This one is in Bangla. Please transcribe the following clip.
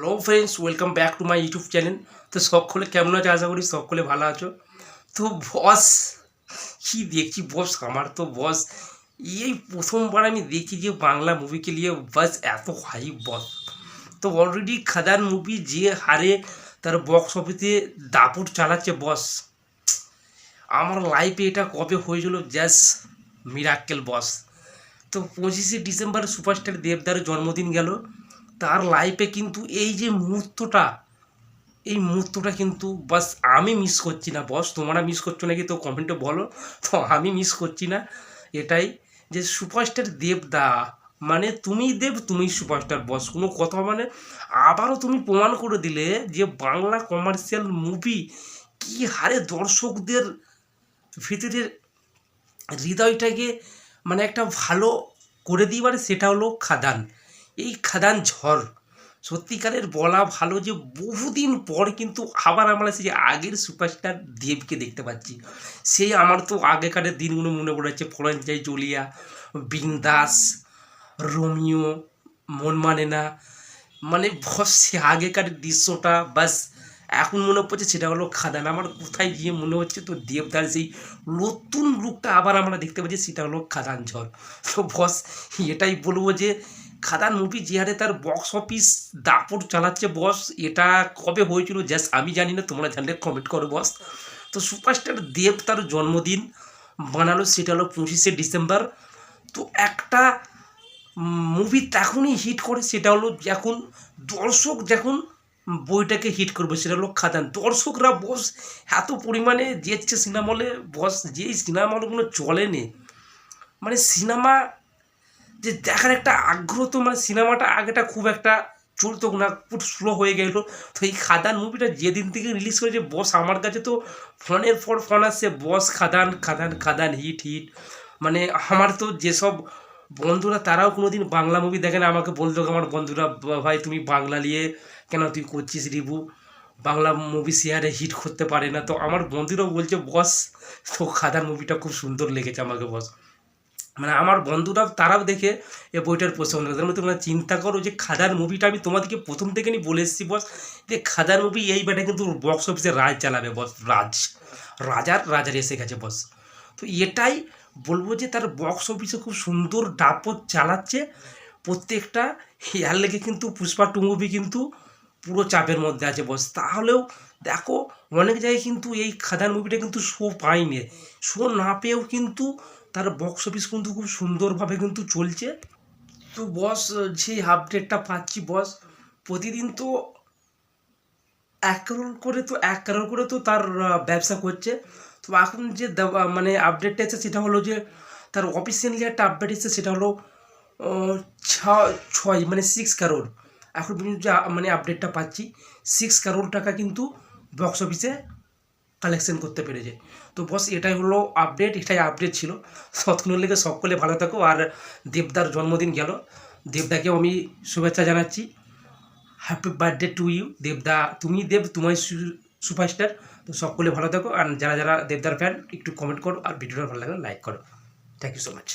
Hello friends welcome back to my YouTube channel তো সকলে কেমন আছে? আশা করি সকলে ভালো আছো। তো বস কি দেখছি বস আমার তো বস এই প্রথমবার আমি দেখি যে বাংলা মুভিকে নিয়ে বাস এত হাই বস তো অলরেডি খাদান মুভি যে হারে তার বক্স অফিসে দাপুট চালাচ্ছে বস আমার লাইফে এটা কবে হয়েছিল? জাস্ট মিরাক্কেল বস তো পঁচিশে ডিসেম্বর সুপারস্টার দেবদার জন্মদিন গেল। তার লাইফে কিন্তু এই যে মুহূর্তটা, এই মুহূর্তটা কিন্তু বাস আমি মিস করছি না। বস তোমরা মিস করছ নাকি? তো কমেন্টে বলো। তো আমি মিস করছি না। এটাই যে সুপারস্টার দেবদা মানে তুমি দেব, তুমি সুপারস্টার বস কোনো কথা মানে আবারও তুমি প্রমাণ করে দিলে যে বাংলা কমার্শিয়াল মুভি কি হারে দর্শকদের ভিতরের হৃদয়টাকে মানে একটা ভালো করে দিই মানে সেটা হলো খাদান। এই খাদান ঝড়। সত্যিকারের বলা ভালো যে, বহুদিন পর কিন্তু আবার আমরা সেই আগের সুপারস্টার দেবকে দেখতে পাচ্ছি। সেই আমার তো আগেকারের দিনগুলো মনে পড়েছে ফরঞ্জাই জলিয়া বিন্দাস রোমিও, মন মানে না। মানে সে আগেকার দৃশ্যটা, বাস এখন মনে পড়ছে সেটা হলো খাদান। আমার কোথায় গিয়ে মনে হচ্ছে তো দেবদার সেই নতুন লুকটা আবার আমরা দেখতে পাচ্ছি, সেটা হলো খাদান ঝড়। তো বস এটাই বলব যে খাদান মুভি যে হারে তার বক্স অফিস দাপট চালাচ্ছে বস এটা কবে হয়েছিল জাস্ট আমি জানি না, তোমরা জানলে কমেন্ট করো বস তো সুপারস্টার দেব তার জন্মদিন বানালো সেটা হলো পঁচিশে ডিসেম্বর। তো একটা মুভি তখনই হিট করে, সেটা হলো যখন দর্শক যখন বইটাকে হিট করবে, সেটা হলো খাদান। দর্শকরা বস এত পরিমাণে যেচ্ছে সিনেমা হলে বস যেই সিনেমা হলগুলো চলে নে মানে সিনেমা যে দেখার একটা আগ্রহ তো মানে সিনেমাটা আগেটা খুব একটা চলতো না, খুব স্লো হয়ে গেল। তো এই খাদান মুভিটা যেদিন থেকে রিলিজ করেছে, বস আমার কাছে তো ফোনের পর ফোন আসছে, বস খাদান খাদান খাদান হিট হিট মানে আমার তো যেসব বন্ধুরা, তারাও কোনো দিন বাংলা মুভি দেখে না। আমাকে বলতো আমার বন্ধুরা, ভাই, তুমি বাংলা নিয়ে কেন তুই করছিস রিভু বাংলা মুভি শেয়ারে হিট করতে পারে না। তো আমার বন্ধুরাও বলছে, বস, তো খাদার মুভিটা খুব সুন্দর লেগেছে আমাকে, বস। মানে আমার বন্ধুরা তারাও দেখে এ বইটার পছন্দ তার মধ্যে তোমরা চিন্তা করো যে খাদার মুভিটা আমি তোমাদেরকে প্রথম থেকে নিয়ে বলে এসেছি, বস। যে খাদার মুভি এই বেটা কিন্তু বক্স অফিসে রাজ চালাবে, বস, রাজ। রাজার রাজার এসে গেছে, বস। তো এটাই বলব যে তার বক্স অফিসে খুব সুন্দর ডাপত চালাচ্ছে। প্রত্যেকটা হেয়ার লেগে কিন্তু পুষ্পা টু মুভি কিন্তু পুরো চাপের মধ্যে আছে বস তাহলেও দেখো অনেক জায়গায় কিন্তু এই খাদান মুভিটা কিন্তু শো পায়নি। শো না পেয়েও কিন্তু তার বক্স অফিস কিন্তু খুব সুন্দরভাবে কিন্তু চলছে। তো বস যে আপডেটটা পাচ্ছি বস প্রতিদিন তো এক কারোর করে তো, এক কারোর করে তো তার ব্যবসা করছে। তো এখন যে মানে আপডেটটা এসেছে সেটা হলো যে, তার অফিসিয়ালি একটা আপডেট এসেছে, সেটা হলো ছয় মানে সিক্স কারোর এখন পর্যন্ত যে মানে আপডেটটা পাচ্ছি সিক্স কারোর টাকা কিন্তু বক্স অফিসে কালেকশন করতে পেরেছে। তো বস এটাই হলো আপডেট এটাই আপডেট ছিল। ততক্ষণ লেগে সকলে ভালো থাকো। আর দেবদার জন্মদিন গেল। দেবদাকেও আমি শুভেচ্ছা জানাচ্ছি। হ্যাপি বার্থডে টু ইউ দেবদা। তুমি দেব তোমার সুপারস্টার। তো সকলে ভালো থাকো। আর যারা যারা দেবদার ফ্যান একটু কমেন্ট করো। আর ভিডিওটা ভালো লাগলে লাইক করো। Thank you so much